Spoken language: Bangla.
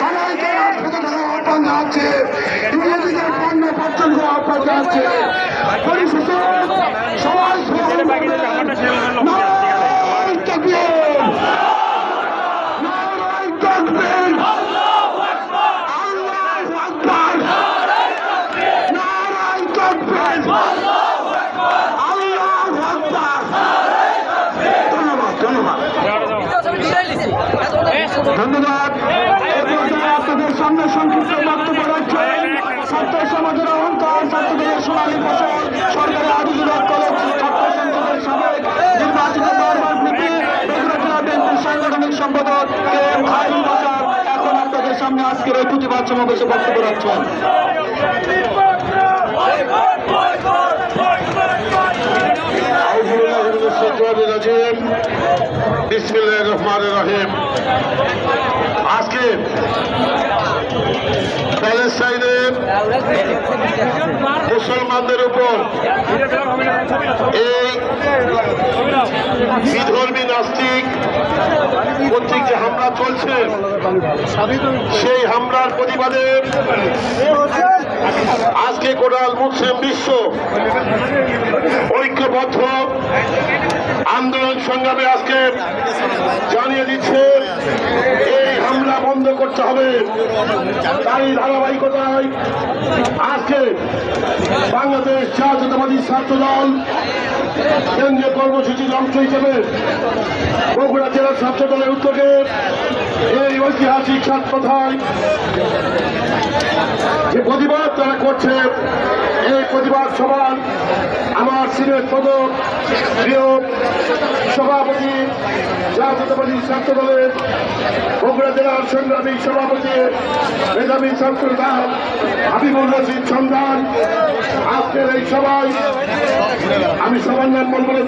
সবাইকে রাজপথে থাকার আহ্বান জানাচ্ছে। ইংরেজিদের পণ্য বর্জন ধন্যবাদ। সামনে সংক্ষিপ্ত বক্তব্য রাখছেন ছাত্র সমাজের অহংকার, ছাত্রদের সোনালী ফসল সরকারি আদিবাদ কলেজ ছাত্র সংসদের সাবেক নির্বাচিত সাংগঠনিক সম্পাদক কে এম খাইম বাজার। এখন আপনাদের সামনে আজকের এই প্রতিবাদ সমাবেশে বক্তব্য রাখছেন। রহিম। আজকে প্যালেস্টাইনে মুসলমানদের উপর এই বিধর্মী নাস্তিক কর্তৃক যে হামলা চলছে, সেই হামলার প্রতিবাদে আজকে কোটাল মুসলিম বিশ্ব ঐক্যবদ্ধ আন্দোলন সংগ্রামে আজকে জানিয়ে দিচ্ছে, এই হামলা বন্ধ করতে হবে। তাই ধারাবাহিকতায় আজকে বাংলাদেশ জাতীয়তাবাদী ছাত্র দল কেন্দ্রীয় কর্মসূচির অংশ হিসেবে বগুড়া জেলার ছাত্র দলের উদ্যোগে এই ঐতিহাসিক ছাত্রথায় যে প্রতিবাদ তারা করছে, এই প্রতিবাদ সভায় আমার সিলেট পদক প্রিয় সভাপতি জাতীয়তাবাদী ছাত্র দলের বগুড়া জেলার সংগ্রামী সভাপতি মেধাবী ছাত্র দল হাবিবুর রশিদ সন্ধান। আজকের এই সভায় আমি সবার নাম বলব না,